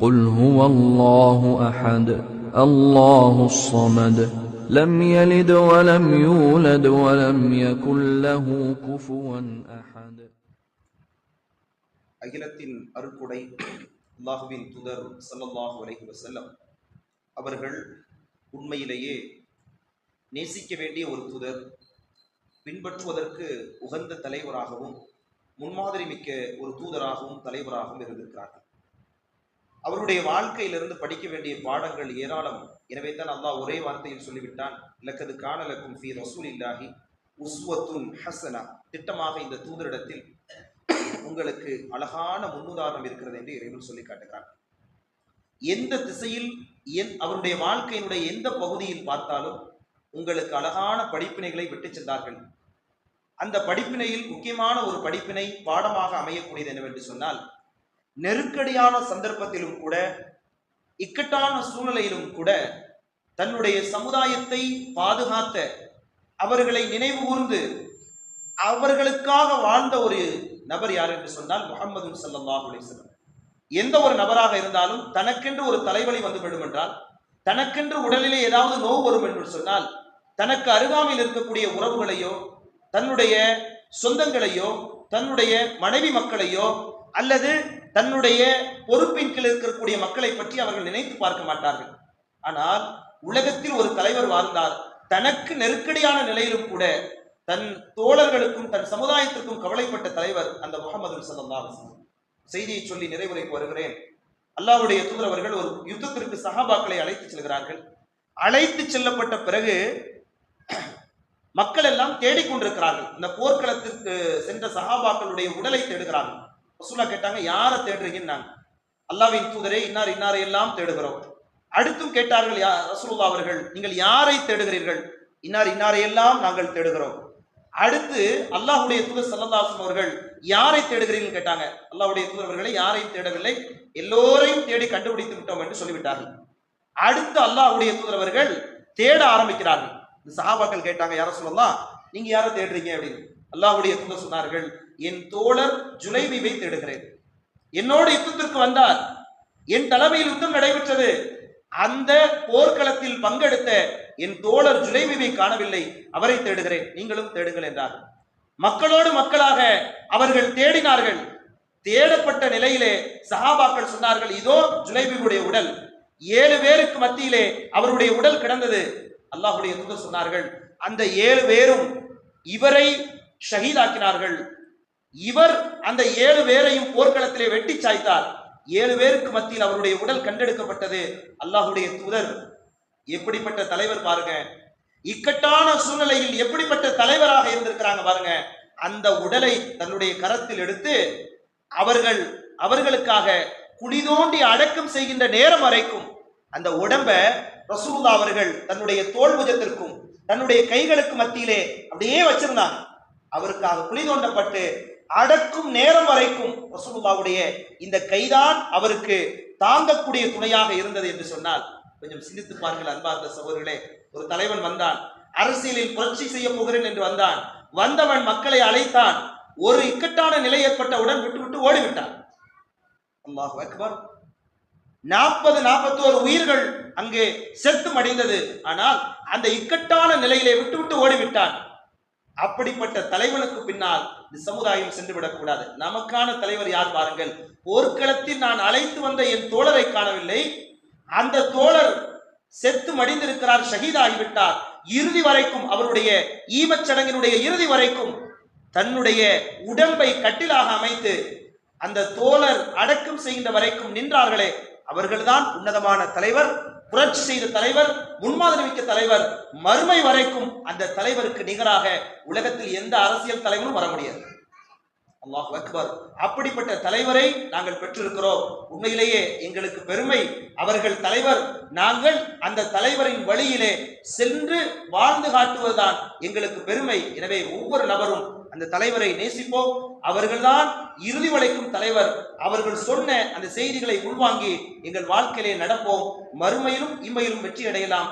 قل هو الله أحد الله الصمد لم يلد ولم يولد ولم يكن له كفوا أحد அகிலத்தின் அருட்கொடை அல்லாஹுவின் தூதர் ஸல்லல்லாஹு அலைஹி வஸல்லம் அவர்கள் உண்மையிலேயே நேசிக்க வேண்டிய ஒரு தூதர் பின்பற்றுவதற்கு உகந்த தலைவராகவும் முன்மாதிரி மிக்க ஒரு தூதராகவும் தலைவராகவும் இருந்திருக்கிறார்கள் அவருடைய வாழ்க்கையிலிருந்து படிக்க வேண்டிய பாடங்கள் ஏராளம். எனவே தான் அல்லாஹ் ஒரே வார்த்தையில் சொல்லிவிட்டான் லக்கது காணலக்கும் ஃபி ரசூலில்லாஹி உஸ்வத்துன் ஹசனா. திட்டமாக இந்த தூதரிடத்தில் உங்களுக்கு அழகான முன்னுதாரணம் இருக்கிறது என்று இறைவன் சொல்லி காட்டுகிறார் எந்த திசையில் என் அவருடைய வாழ்க்கையினுடைய எந்த பகுதியில் பார்த்தாலும் உங்களுக்கு அழகான படிப்பினைகளை விட்டு சென்றார்கள். அந்த படிப்பினையில் முக்கியமான ஒரு படிப்பினை பாடமாக அமையக்கூடியது என்னவென்று சொன்னால் நெருக்கடியான சந்தர்ப்பத்திலும் கூட இக்கட்டான சூழ்நிலையிலும் கூட தன்னுடைய சமுதாயத்தை பாதுகாத்த அவர்களை நினைவு கூர்ந்து அவர்களுக்காக வாழ்ந்த ஒரு நபர் யார் என்று சொன்னால் முகமது சல்லாஹ் அலிஸ்லம் எந்த ஒரு நபராக இருந்தாலும் தனக்கென்று ஒரு தலைவலி வந்துவிடும் என்றால் தனக்கென்று உடலிலே ஏதாவது நோவு வரும் என்று சொன்னால் தனக்கு அருகாமையில் இருக்கக்கூடிய உறவுகளையோ தன்னுடைய சொந்தங்களையோ தன்னுடைய மனைவி மக்களையோ அல்லது தன்னுடைய பொறுப்பின் கீழ் இருக்கக்கூடிய மக்களை பற்றி அவர்கள் நினைத்து பார்க்க மாட்டார்கள். ஆனால் உலகத்தில் ஒரு தலைவர் வாழ்ந்தார் தனக்கு நெருக்கடியான நிலையிலும் கூட தன் தோழர்களுக்கும் தன் சமுதாயத்திற்கும் கவலைப்பட்ட தலைவர் அந்த முகமது சல்லா செய்தியை சொல்லி நிறைவுரைக்கு வருகிறேன். அல்லாவுடைய தூதரவர்கள் ஒரு யுத்தத்திற்கு சஹாபாக்களை அழைத்து செல்கிறார்கள். அழைத்து செல்லப்பட்ட பிறகு மக்கள் எல்லாம் தேடிக்கொண்டிருக்கிறார்கள். இந்த போர்க்களத்திற்கு சென்ற சகாபாக்களுடைய உடலை தேடுகிறார்கள். ரசூலா கேட்டாங்க யாரை தேடுறீங்கன்னு அல்லாவின் தூதரே இன்னார் இன்னாரை எல்லாம் தேடுகிறோம். அடுத்தும் கேட்டார்கள் யா ரசூலுல்லா அவர்கள் நீங்கள் யாரை தேடுகிறீர்கள்? இன்னார் இன்னாரை எல்லாம் நாங்கள் தேடுகிறோம். அடுத்து அல்லாஹுடைய தூதர் சல்லல்லாசம் அவர்கள் யாரை தேடுகிறீர்கள்? கேட்டாங்க. அல்லாஹுடைய தூதர் அவர்களை யாரையும் தேடவில்லை எல்லோரையும் தேடி கண்டுபிடித்து விட்டோம் என்று சொல்லிவிட்டார்கள். அடுத்து அல்லாஹுடைய தூதர் அவர்கள் தேட ஆரம்பிக்கிறார்கள். இந்த சஹாபாக்கள் கேட்டாங்க யார சொல்லலாம் நீங்க யாரை தேடுறீங்க? அப்படின்னு. அல்லாஹுடைய தூதர் சொன்னார்கள் என் தோழர் ஜுலைபீவை தேடுகிறேன் என்னோடு யுத்தத்திற்கு வந்தார். என் தலைமையில் யுத்தம் நடைபெற்றது. அந்த போர்க்களத்தில் பங்கெடுத்த என் தோழர் ஜுலைபீவை காணவில்லை. அவரை தேடுகிறேன். நீங்களும் தேடுங்கள் என்றார். மக்களோடு மக்களாக அவர்கள் தேடினார்கள். தேடப்பட்ட நிலையிலே சஹாபாக்கள் சொன்னார்கள் இதோ ஜுலைபியுடைய உடல். ஏழு பேருக்கு மத்தியிலே அவருடைய உடல் கிடந்தது. அல்லாஹுடைய தூதர் சொன்னார்கள் அந்த ஏழு பேரும் இவரை ஷஹீதாக்கினார்கள். இவர் அந்த ஏழு பேரையும் போர்க்களத்திலே வெட்டி சாய்த்தார். ஏழு பேருக்கு மத்தியில் அவருடைய உடல் கண்டெடுக்கப்பட்டது. அல்லாஹுடைய தூதர். எப்படிப்பட்ட தலைவர் பாருங்க. இக்கட்டான சூழ்நிலையில் எப்படிப்பட்ட தலைவராக இருந்திருக்கிறாங்க பாருங்க. அந்த உடலை தன்னுடைய கரத்தில் எடுத்து அவர்கள் அவர்களுக்காக குழி தோண்டி அடக்கம் செய்கின்ற நேரம் வரைக்கும் அந்த உடம்ப ரசூல்லா அவர்கள் தன்னுடைய தோல் புஜத்திற்கும் தன்னுடைய கைகளுக்கு மத்தியிலே அப்படியே வச்சிருந்தாங்க. அவருக்காக குழி தோண்டப்பட்டு அடக்கும் நேரம் வரைக்கும் ரசூலுல்லாவுடைய இந்த கைதான் அவருக்கு தாங்கக்கூடிய துணையாக இருந்தது என்று சொன்னால் கொஞ்சம் சிந்தித்து பாருங்கள் அன்பார்ந்த சகோதரர்களே. ஒரு தலைவன் வந்தான். அரசியலில் புரட்சி செய்ய போகிறேன் என்று வந்தான். வந்தவன் மக்களை அழைத்தான். ஒரு இக்கட்டான நிலை ஏற்பட்டவுடன் விட்டுவிட்டு ஓடிவிட்டான். அல்லாஹ் அக்பர். நாற்பது நாற்பத்தோரு உயிர்கள் அங்கே செத்து மடிந்தது ஆனால் அந்த இக்கட்டான நிலையிலே விட்டுவிட்டு ஓடிவிட்டான். அப்படிப்பட்ட தலைவனுக்கு பின்னால் இந்த சமுதாயம் சென்று விடக்கூடாது. நமக்கான தலைவர் யார் பாருங்கள். போர்க்களத்தில் நான் அழைத்து வந்த என் தோழரை காணவில்லை. அந்த தோழர் செத்து மடிந்திருக்கிறார் ஷஹீதாகிவிட்டார். இறுதி வரைக்கும் அவருடைய ஈமச்சடங்கினுடைய இறுதி வரைக்கும் தன்னுடைய உடம்பை கட்டிலாக அமைத்து அந்த தோழர் அடக்கம் செய்கின்ற வரைக்கும் நின்றார்களே. அவர்கள்தான் உன்னதமான தலைவர். புரட்சி செய்த தலைவர் முன்மாதிரி மிக்க தலைவர் மறுமை வரைக்கும் அந்த தலைவருக்கு நிகராக உலகத்தில் எந்த அரசியல் தலைவரும் வர முடியாது. அல்லாஹ் அக்பர். அப்படிப்பட்ட தலைவரை நாங்கள் பெற்றிருக்கிறோம். உண்மையிலேயே எங்களுக்கு பெருமை. அவர்கள் தலைவர் நாங்கள் அந்த தலைவரின் வழியிலே சென்று வாழ்ந்து காட்டுவதுதான் எங்களுக்கு பெருமை. எனவே ஒவ்வொரு நபரும் அந்த தலைவரை நேசிப்போம். அவர்கள்தான் இறுதி வளைக்கும் தலைவர். அவர்கள் சொன்ன அந்த செய்திகளை உள்வாங்கி எங்கள் வாழ்க்கையிலே நடப்போம். மறுமையிலும் இம்மையிலும் வெற்றி அடையலாம்